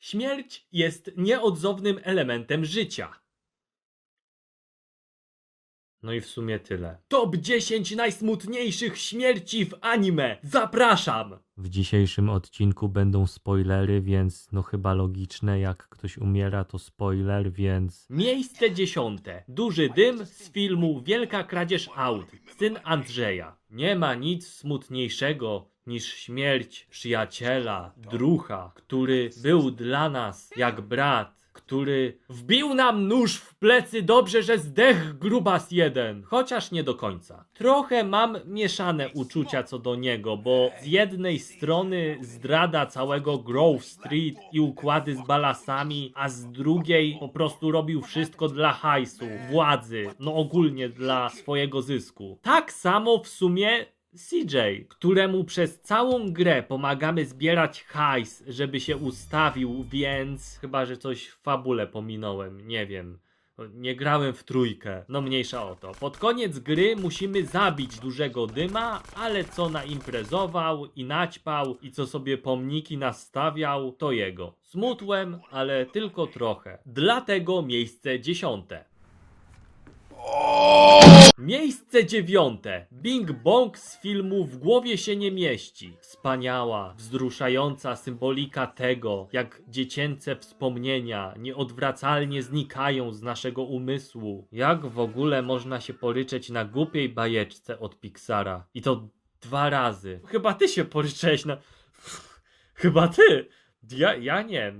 Śmierć jest nieodzownym elementem życia. No i w sumie tyle. Top 10 najsmutniejszych śmierci w anime. Zapraszam! W dzisiejszym odcinku będą spoilery, więc no chyba logiczne, jak ktoś umiera to spoiler, więc... Miejsce dziesiąte. Duży dym z filmu Wielka kradzież aut. Syn Andrzeja. Nie ma nic smutniejszego niż śmierć przyjaciela, drucha, który był dla nas jak brat, który wbił nam nóż w plecy, dobrze, że zdech grubas jeden, chociaż nie do końca. Trochę mam mieszane uczucia co do niego, bo z jednej strony zdrada całego Grove Street i układy z balasami, a z drugiej po prostu robił wszystko dla hajsu, władzy, no ogólnie dla swojego zysku. Tak samo w sumie CJ, któremu przez całą grę pomagamy zbierać hajs, żeby się ustawił, więc chyba, że coś w fabule pominąłem, nie wiem. Nie grałem w trójkę, no mniejsza o to. Pod koniec gry musimy zabić dużego dyma, ale co naimprezował i naćpał i co sobie pomniki nastawiał, to jego. Smutłem, ale tylko trochę. Dlatego miejsce dziesiąte. Miejsce dziewiąte. Bing Bong z filmu W głowie się nie mieści. Wspaniała, wzruszająca symbolika tego, jak dziecięce wspomnienia nieodwracalnie znikają z naszego umysłu. Jak w ogóle można się poryczeć na głupiej bajeczce od Pixara? I to dwa razy. Chyba ty się poryczałeś na... Chyba ty! Ja, ja nie.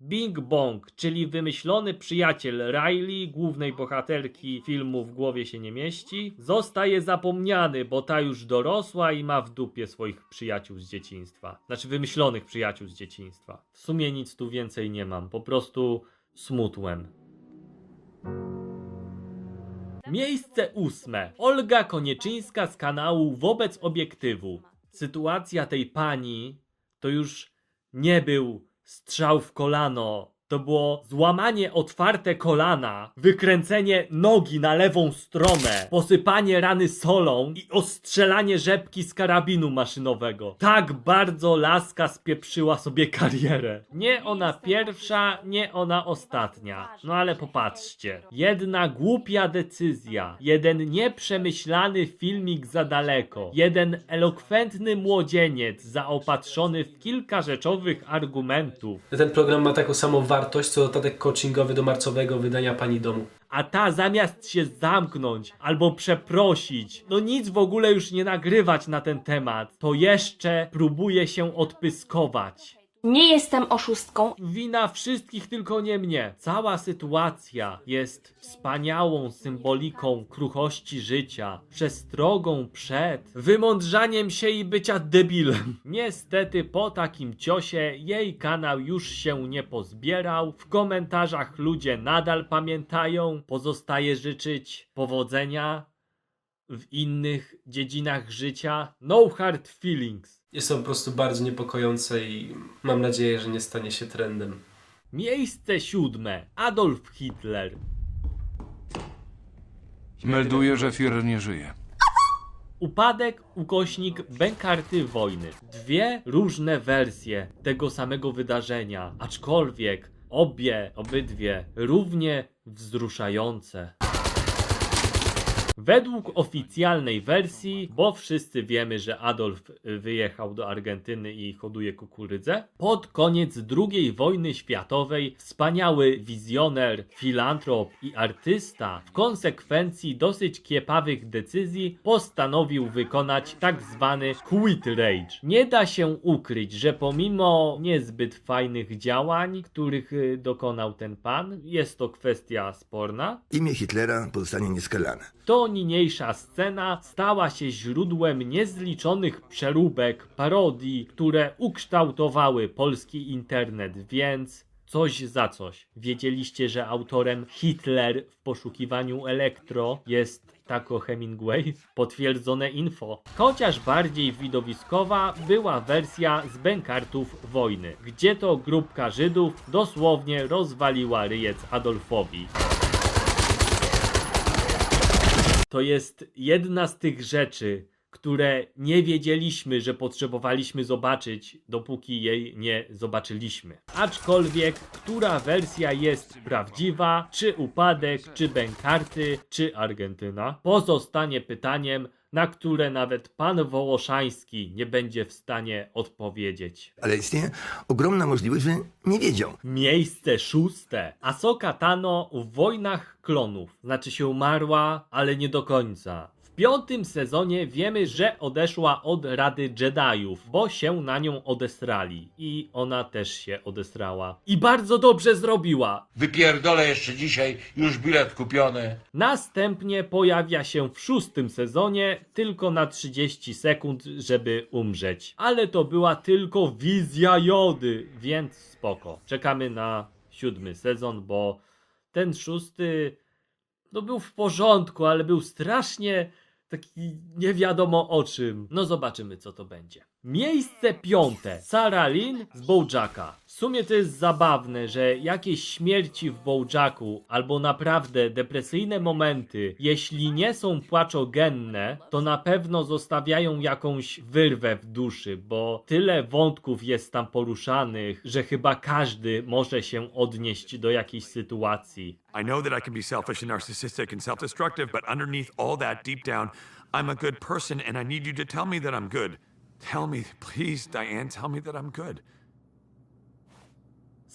Bing Bong, czyli wymyślony przyjaciel Riley, głównej bohaterki filmu W głowie się nie mieści, zostaje zapomniany, bo ta już dorosła i ma w dupie swoich przyjaciół z dzieciństwa. Znaczy wymyślonych przyjaciół z dzieciństwa. W sumie nic tu więcej nie mam, po prostu smutłem. Miejsce ósme. Olga Konieczyńska z kanału Wobec Obiektywu. Sytuacja tej pani to już nie był strzał w kolano. To było złamanie otwarte kolana, wykręcenie nogi na lewą stronę, posypanie rany solą i ostrzelanie rzepki z karabinu maszynowego. Tak bardzo laska spieprzyła sobie karierę. Nie ona pierwsza, nie ona ostatnia. No ale popatrzcie. Jedna głupia decyzja, jeden nieprzemyślany filmik za daleko, jeden elokwentny młodzieniec zaopatrzony w kilka rzeczowych argumentów, Ten program ma taką samą wartość, co dodatek coachingowy do marcowego wydania Pani Domu. a ta zamiast się zamknąć albo przeprosić, no nic w ogóle już nie nagrywać na ten temat, to jeszcze próbuje się odpyskować. Nie jestem oszustką. Wina wszystkich, tylko nie mnie. Cała sytuacja jest wspaniałą symboliką kruchości życia, przestrogą przed, wymądrzaniem się i bycia debilem. Niestety po takim ciosie jej kanał już się nie pozbierał. W komentarzach ludzie nadal pamiętają. Pozostaje życzyć powodzenia w innych dziedzinach życia. No hard feelings. Jest to po prostu bardzo niepokojące i mam nadzieję, że nie stanie się trendem. Miejsce siódme. Adolf Hitler. Melduje, że Führer nie żyje. Upadek, ukośnik, bękarty wojny. Dwie różne wersje tego samego wydarzenia, aczkolwiek obie, obydwie równie wzruszające. Według oficjalnej wersji, bo wszyscy wiemy, że Adolf y, wyjechał do Argentyny i hoduje kukurydzę, pod koniec II wojny światowej wspaniały wizjoner, filantrop i artysta w konsekwencji dosyć kiepawych decyzji postanowił wykonać tak zwany quit rage. Nie da się ukryć, że pomimo niezbyt fajnych działań, których y, dokonał ten pan, jest to kwestia sporna, Imię Hitlera pozostanie nieskalane. to niniejsza scena stała się źródłem niezliczonych przeróbek, parodii, które ukształtowały polski internet, więc coś za coś. Wiedzieliście, że autorem Hitler w poszukiwaniu elektro jest Taco Hemingway? Potwierdzone info. Chociaż bardziej widowiskowa była wersja z bękartów wojny, gdzie to grupka Żydów dosłownie rozwaliła ryjec Adolfowi. To jest jedna z tych rzeczy, które nie wiedzieliśmy, że potrzebowaliśmy zobaczyć, dopóki jej nie zobaczyliśmy. Aczkolwiek, która wersja jest prawdziwa, czy upadek, czy bękarty, czy Argentyna, pozostanie pytaniem, na które nawet pan Wołoszański nie będzie w stanie odpowiedzieć. Ale istnieje ogromna możliwość, że nie wiedział. Miejsce szóste. Asoka Tano w Wojnach Klonów. Znaczy się umarła, ale nie do końca. W piątym sezonie wiemy, że odeszła od Rady Jediów, bo się na nią odesrali. I ona też się odesrała. I bardzo dobrze zrobiła. Wypierdolę jeszcze dzisiaj, już bilet kupiony. Następnie pojawia się w szóstym sezonie tylko na 30 sekund, żeby umrzeć. Ale to była tylko wizja Jody, więc spoko. Czekamy na siódmy sezon, bo ten szósty no był w porządku, ale był strasznie taki nie wiadomo o czym. No zobaczymy co to będzie. Miejsce piąte. Sarah Lynn z Bojacka. W sumie to jest zabawne, że jakieś śmierci w Bojacku albo naprawdę depresyjne momenty, jeśli nie są płaczogenne, to na pewno zostawiają jakąś wyrwę w duszy, bo tyle wątków jest tam poruszanych, że chyba każdy może się odnieść do jakiejś sytuacji. I know that I can be selfish and narcissistic and self destructive, but underneath all that, deep down, I'm a good person and I need you to tell me that I'm good. Tell me, please, Diane, tell me that I'm good.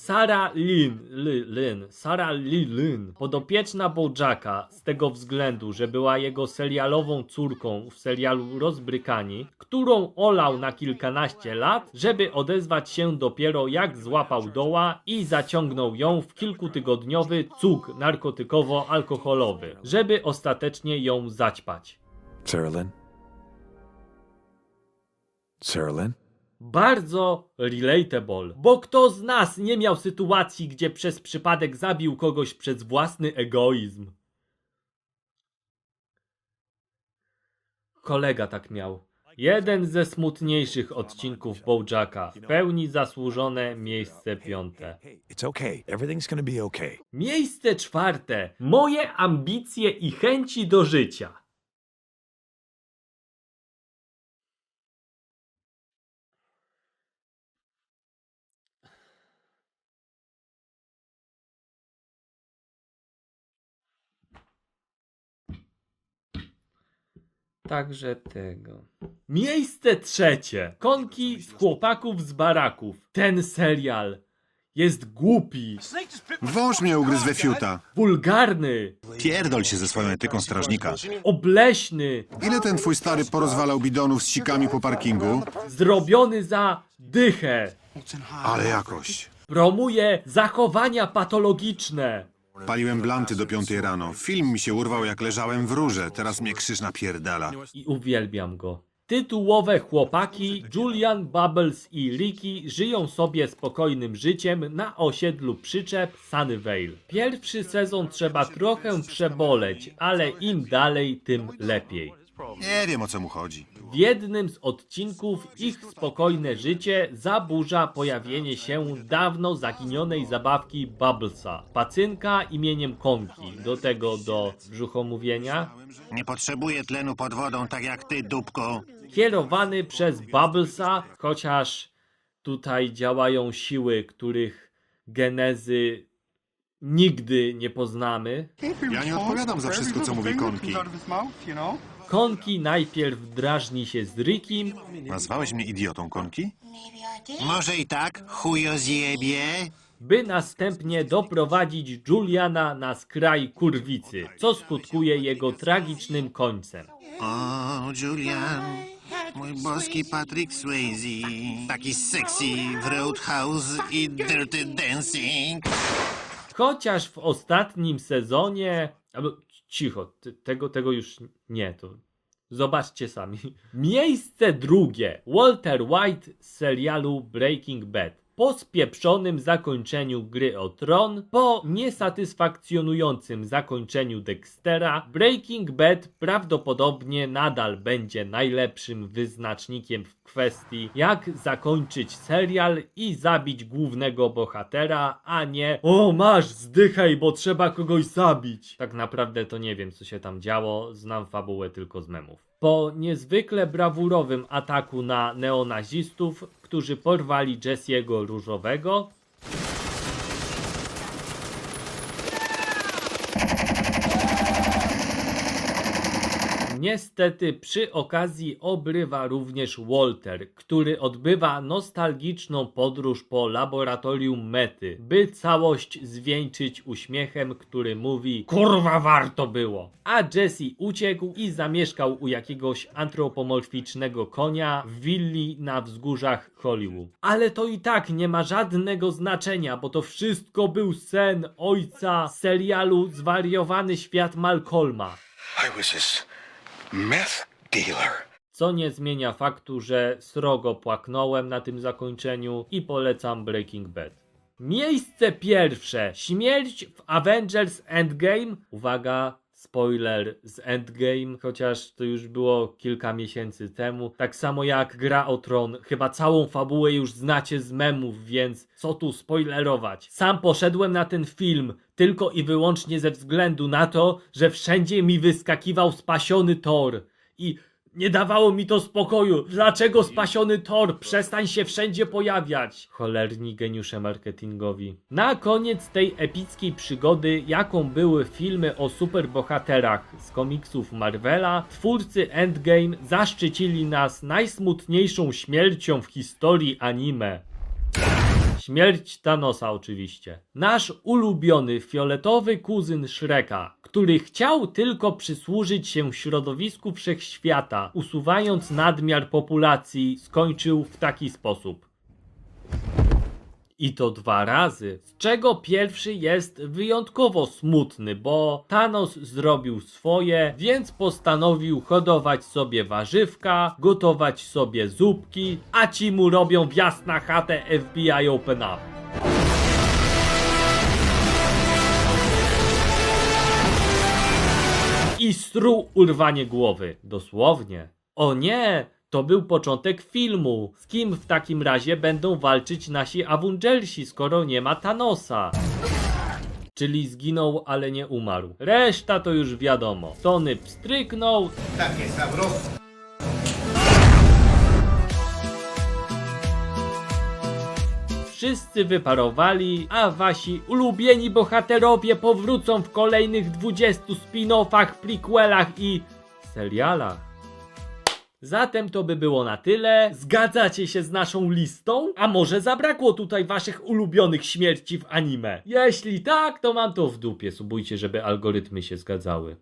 Sarah Lynn, Ly, Lynn, Sarah Lee Lynn, podopieczna Bojacka z tego względu, że była jego serialową córką w serialu Rozbrykani, którą olał na kilkanaście lat, żeby odezwać się dopiero jak złapał doła i zaciągnął ją w kilkutygodniowy cuk narkotykowo-alkoholowy, żeby ostatecznie ją zaćpać. Sarah Lynn? Sarah Lynn? Bardzo relatable, bo kto z nas nie miał sytuacji, gdzie przez przypadek zabił kogoś przez własny egoizm? Kolega tak miał. Jeden ze smutniejszych odcinków Bojacka. W pełni zasłużone miejsce piąte. Hey, it's okay. Everything's gonna be okay. Miejsce czwarte. Moje ambicje i chęci do życia. Także tego. Miejsce trzecie. Konki z chłopaków z baraków. Ten serial jest głupi, Wąż mnie ugryzł we fiuta. wulgarny, Pierdol się ze swoją etyką strażnika. obleśny, Ile ten twój stary porozwalał bidonów z sikami po parkingu? zrobiony za dychę. Ale jakoś. Promuje zachowania patologiczne. Paliłem blanty do piątej rano. Film mi się urwał jak leżałem w rurze. Teraz mnie krzyż napierdala. I uwielbiam go. Tytułowe chłopaki Julian, Bubbles i Ricky żyją sobie spokojnym życiem na osiedlu przyczep Sunnyvale. Pierwszy sezon trzeba trochę przeboleć, ale im dalej, tym lepiej. Nie wiem o co mu chodzi. W jednym z odcinków ich spokojne życie zaburza pojawienie się dawno zaginionej zabawki Bubblesa, pacynka imieniem Konki, do tego do brzuchomówienia, Nie potrzebuję tlenu pod wodą, tak jak ty, dupko. kierowany przez Bubblesa, chociaż tutaj działają siły, których genezy nigdy nie poznamy. Ja nie odpowiadam za wszystko, co mówi Konki. Konki najpierw drażni się z Rickim, Nazwałeś mnie idiotą, Konki? Może i tak, chujo zjebie. by następnie doprowadzić Juliana na skraj kurwicy, co skutkuje jego tragicznym końcem. O, Julian, mój boski Patrick Swayze. Taki sexy w Roadhouse i Dirty Dancing. Chociaż w ostatnim sezonie. Albo cicho, te- tego, tego już nie, to zobaczcie sami. Miejsce drugie. Walter White z serialu Breaking Bad. Po spieprzonym zakończeniu gry o tron, po niesatysfakcjonującym zakończeniu Dextera, Breaking Bad prawdopodobnie nadal będzie najlepszym wyznacznikiem w kwestii, jak zakończyć serial i zabić głównego bohatera, a nie o masz, zdychaj, bo trzeba kogoś zabić. Tak naprawdę to nie wiem, co się tam działo, znam fabułę tylko z memów. Po niezwykle brawurowym ataku na neonazistów, którzy porwali Jesse'ego Różowego, Niestety przy okazji obrywa również Walter, który odbywa nostalgiczną podróż po laboratorium mety, by całość zwieńczyć uśmiechem, który mówi Kurwa warto było! A Jesse uciekł i zamieszkał u jakiegoś antropomorficznego konia w willi na wzgórzach Hollywood. Ale to i tak nie ma żadnego znaczenia, bo to wszystko był sen ojca serialu Zwariowany świat Malcolma. I was meth dealer. Co nie zmienia faktu, że srogo płaknąłem na tym zakończeniu i polecam Breaking Bad. Miejsce pierwsze. Śmierć w Avengers Endgame. Uwaga, spoiler z Endgame, chociaż to już było kilka miesięcy temu. Tak samo jak Gra o Tron. Chyba całą fabułę już znacie z memów, więc co tu spoilerować. Sam poszedłem na ten film tylko i wyłącznie ze względu na to, że wszędzie mi wyskakiwał spasiony Thor. I nie dawało mi to spokoju. Dlaczego spasiony Thor? Przestań się wszędzie pojawiać. Cholerni geniusze marketingowi. Na koniec tej epickiej przygody, jaką były filmy o superbohaterach z komiksów Marvela, twórcy Endgame zaszczycili nas najsmutniejszą śmiercią w historii anime. Śmierć Thanosa oczywiście. Nasz ulubiony fioletowy kuzyn Shreka, który chciał tylko przysłużyć się środowisku wszechświata, usuwając nadmiar populacji, skończył w taki sposób. I to dwa razy, z czego pierwszy jest wyjątkowo smutny, bo Thanos zrobił swoje, więc postanowił hodować sobie warzywka, gotować sobie zupki, a ci mu robią wjazd na chatę FBI Open Up. I stru urwanie głowy, dosłownie. O nie, to był początek filmu. Z kim w takim razie będą walczyć nasi Avengersi, skoro nie ma Thanosa? Czyli zginął, ale nie umarł. Reszta to już wiadomo. Tony pstryknął, Wszyscy wyparowali, a wasi ulubieni bohaterowie powrócą w kolejnych 20 spin-offach, prequelach i serialach. Zatem to by było na tyle. Zgadzacie się z naszą listą? A może zabrakło tutaj waszych ulubionych śmierci w anime? Jeśli tak, to mam to w dupie. Subujcie, żeby algorytmy się zgadzały.